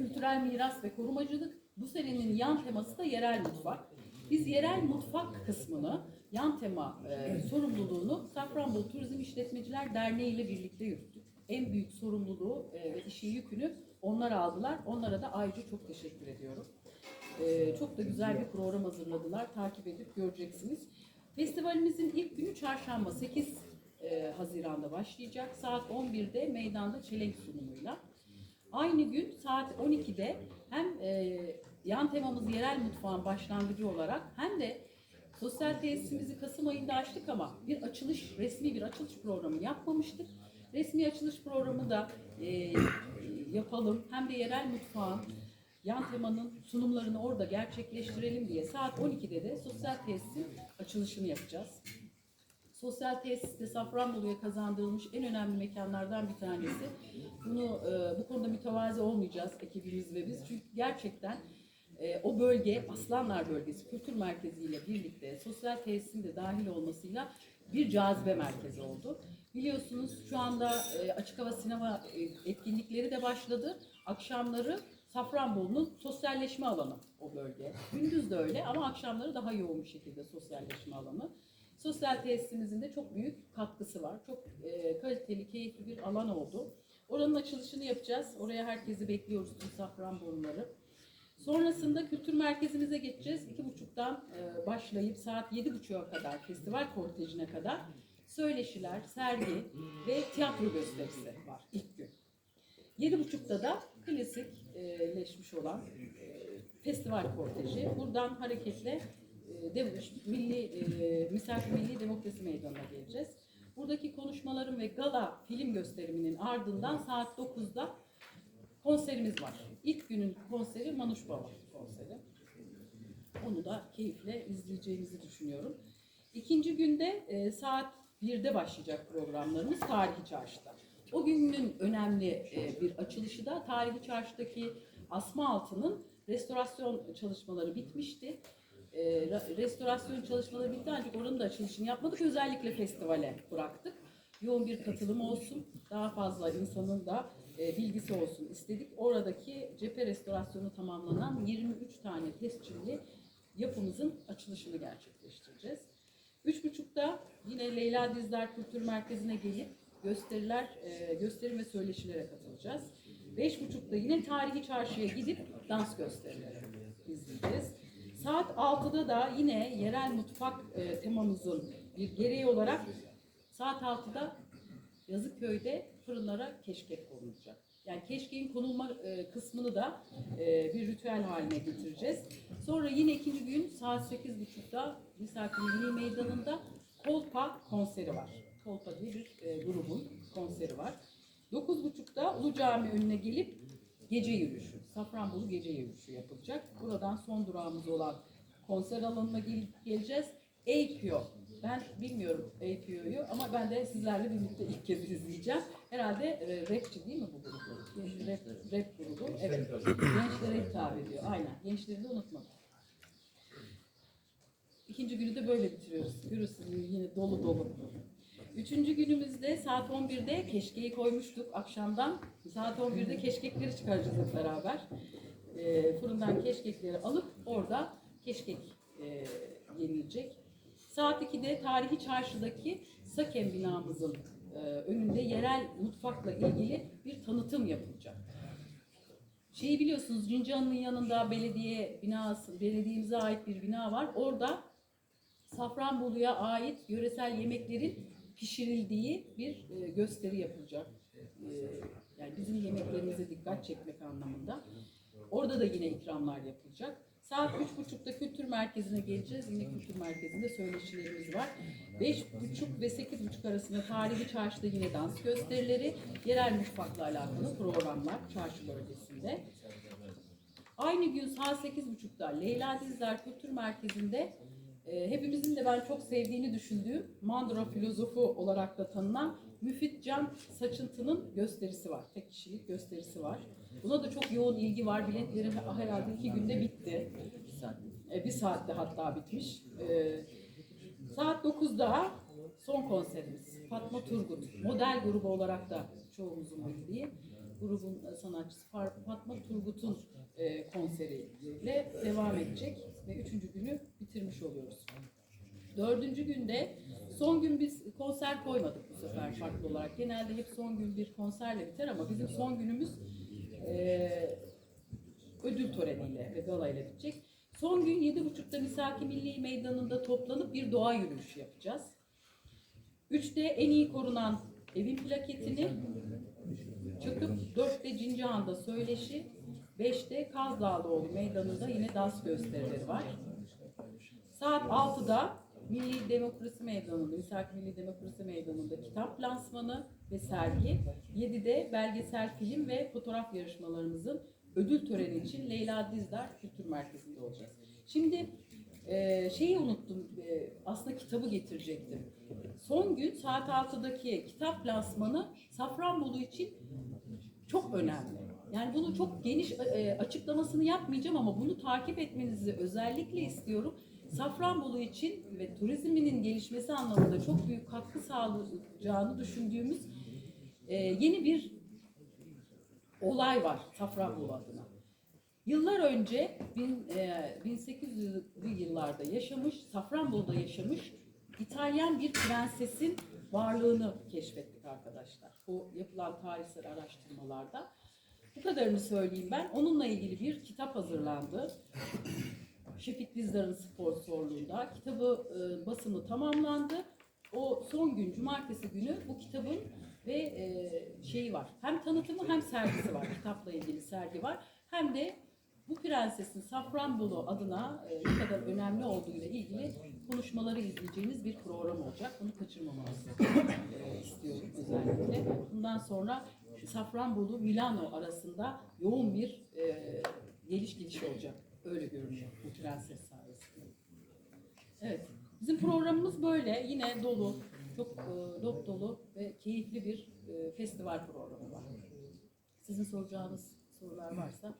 kültürel miras ve korumacılık. Bu senenin yan teması da yerel mutfak. Biz yerel mutfak kısmını, yan tema e, sorumluluğunu Safranbolu Turizm İşletmeciler Derneği ile birlikte yürüttük. En büyük sorumluluğu e, ve işin yükünü onlar aldılar. Onlara da ayrıca çok teşekkür ediyorum. E, çok da güzel bir program hazırladılar. Takip edip göreceksiniz. Festivalimizin ilk günü çarşamba 8 e, Haziran'da başlayacak. Saat 11'de meydanda çelenk sunumuyla. Aynı gün saat 12'de hem e, yan temamız yerel mutfağın başlangıcı olarak hem de sosyal tesisimizi Kasım ayında açtık ama bir açılış, resmi bir açılış programı yapmamıştık. Resmi açılış programı da e, yapalım. Hem de yerel mutfağın yan temanın sunumlarını orada gerçekleştirelim diye saat 12'de de sosyal tesisin açılışını yapacağız. Sosyal tesiste Safranbolu'ya kazandırılmış en önemli mekanlardan bir tanesi. Bunu e, bu konuda mütevazi olmayacağız ekibimiz ve biz çünkü gerçekten e, o bölge Aslanlar Bölgesi Kültür Merkezi ile birlikte sosyal tesisin de dahil olmasıyla bir cazibe merkezi oldu. Biliyorsunuz şu anda e, açık hava sinema e, etkinlikleri de başladı. Akşamları Safranbolu'nun sosyalleşme alanı o bölge. Gündüz de öyle ama akşamları daha yoğun bir şekilde sosyalleşme alanı. Sosyal tesisimizin de çok büyük katkısı var. Çok e, kaliteli, keyifli bir alan oldu. Oranın açılışını yapacağız. Oraya herkesi bekliyoruz tüm Safranboluları. Sonrasında kültür merkezimize geçeceğiz. İki buçuktan e, başlayıp saat yedi buçuğa kadar festival kortejine kadar söyleşiler, sergi ve tiyatro gösterisi var ilk gün. Yedi buçukta da klasikleşmiş olan e, festival korteji. Buradan hareketle e, de, milli e, misafir milli demokrasi meydanına geleceğiz. Buradaki konuşmaların ve gala film gösteriminin ardından saat 9'da konserimiz var. İlk günün konseri Manuş Baba konseri. Onu da keyifle izleyeceğinizi düşünüyorum. İkinci günde e, saat 1'de başlayacak programlarımız Tarihi Çarşı'da. O günün önemli bir açılışı da Tarihi Çarşı'daki asma altının restorasyon çalışmaları bitmişti. E, ra- restorasyon çalışmaları bitti ancak oranın da açılışını yapmadık. Özellikle festivale bıraktık. Yoğun bir katılım olsun, daha fazla insanın da e, bilgisi olsun istedik. Oradaki cephe restorasyonu tamamlanan 23 tane tescilli yapımızın açılışını gerçekleştireceğiz. Üç buçukta yine Leyla Dizler Kültür Merkezi'ne gelip gösteriler, e, gösterim ve söyleşilere katılacağız. Beş buçukta yine tarihi çarşıya gidip dans gösterileri izleyeceğiz. Saat 6'da da yine yerel mutfak e, temamızın bir gereği olarak saat 6'da Yazıköy'de fırınlara keşkek konulacak. Yani keşkeğin konulma e, kısmını da e, bir ritüel haline getireceğiz. Sonra yine ikinci gün saat 8.30'da Misafir Milli Meydanı'nda Kolpa konseri var. Kolpa diye bir e, grubun konseri var. 9.30'da Ulu Cami önüne gelip gece yürüyüşü, Safranbolu gece yürüyüşü yapılacak. Buradan son durağımız olan konser alanına gel- geleceğiz. APO. Ben bilmiyorum APO'yu ama ben de sizlerle birlikte ilk kez izleyeceğim. Herhalde e, rapçi değil mi bu grup? Genç rap, rap grubu. Evet. Gençlere hitap ediyor. Aynen. Gençleri de unutmadım. İkinci günü de böyle bitiriyoruz. Görürsünüz yine dolu dolu. Üçüncü günümüzde saat 11'de keşkeyi koymuştuk akşamdan. Saat 11'de keşkekleri çıkaracağız hep beraber. Ee, fırından keşkekleri alıp orada keşkek e, yenilecek. Saat 2'de tarihi çarşıdaki Sakem binamızın e, önünde yerel mutfakla ilgili bir tanıtım yapılacak. Şeyi biliyorsunuz Cincan'ın yanında belediye binası, belediyemize ait bir bina var. Orada Safranbolu'ya ait yöresel yemeklerin pişirildiği bir e, gösteri yapılacak. E, yani bizim yemeklerimize dikkat çekmek anlamında. Orada da yine ikramlar yapılacak. Saat üç buçukta kültür merkezine geleceğiz. Yine kültür merkezinde söyleşilerimiz var. Beş buçuk ve sekiz buçuk arasında tarihi çarşıda yine dans gösterileri, yerel mutfakla alakalı programlar çarşı bölgesinde. Aynı gün saat 8.30'da Leyla Dizler Kültür Merkezi'nde hepimizin de ben çok sevdiğini düşündüğüm Mandra filozofu olarak da tanınan Müfit Can Saçıntı'nın gösterisi var. Tek kişilik gösterisi var. Buna da çok yoğun ilgi var. Biletleri herhalde iki günde bitti. E, bir saatte hatta bitmiş. E, saat 9'da son konserimiz. Fatma Turgut. Model grubu olarak da çoğumuzun bildiği. Grubun sanatçısı Fatma Turgut'un e, konseriyle devam edecek ve üçüncü günü bitirmiş oluyoruz. Dördüncü günde son gün biz konser koymadık bu sefer farklı olarak. Genelde hep son gün bir konserle biter ama bizim son günümüz e, ödül töreniyle ve galayla bitecek. Son gün 7.30'da Misaki Milli Meydanı'nda toplanıp bir doğa yürüyüşü yapacağız. Üçte en iyi korunan evin plaketini Cincahan'da söyleşi, beşte Kaz Dağlıoğlu Meydanı'nda yine dans gösterileri var. Saat 6'da Milli Demokrasi Meydanı'nda, Misaki Milli Demokrasi Meydanı'nda kitap lansmanı ve sergi. 7'de belgesel film ve fotoğraf yarışmalarımızın ödül töreni için Leyla Dizdar Kültür Merkezi'nde olacağız. Şimdi e, şeyi unuttum, e, aslında kitabı getirecektim. Son gün saat 6'daki kitap lansmanı Safranbolu için çok önemli. Yani bunu çok geniş e, açıklamasını yapmayacağım ama bunu takip etmenizi özellikle istiyorum. Safranbolu için ve turizminin gelişmesi anlamında çok büyük katkı sağlayacağını düşündüğümüz e, yeni bir olay var Safranbolu adına. Yıllar önce bin, e, 1800'lü yıllarda yaşamış, Safranbolu'da yaşamış İtalyan bir prensesin varlığını keşfettik arkadaşlar. Bu yapılan tarihsel araştırmalarda. Bu kadarını söyleyeyim ben. Onunla ilgili bir kitap hazırlandı. Şefik Dizdar'ın sponsorluğunda. Kitabı e, basımı tamamlandı. O son gün, cumartesi günü bu kitabın ve e, şeyi var. Hem tanıtımı hem sergisi var. Kitapla ilgili sergi var. Hem de bu prensesin Safranbolu adına ne kadar önemli olduğu ile ilgili konuşmaları izleyeceğiniz bir program olacak. Bunu kaçırmamanızı e, istiyorum özellikle. Bundan sonra Safranbolu Milano arasında yoğun bir e, geliş gidiş olacak. Öyle görünüyor bu prenses sayesinde. Evet. Bizim programımız böyle. Yine dolu, çok e, dop dolu ve keyifli bir e, festival programı var. Sizin soracağınız sorular varsa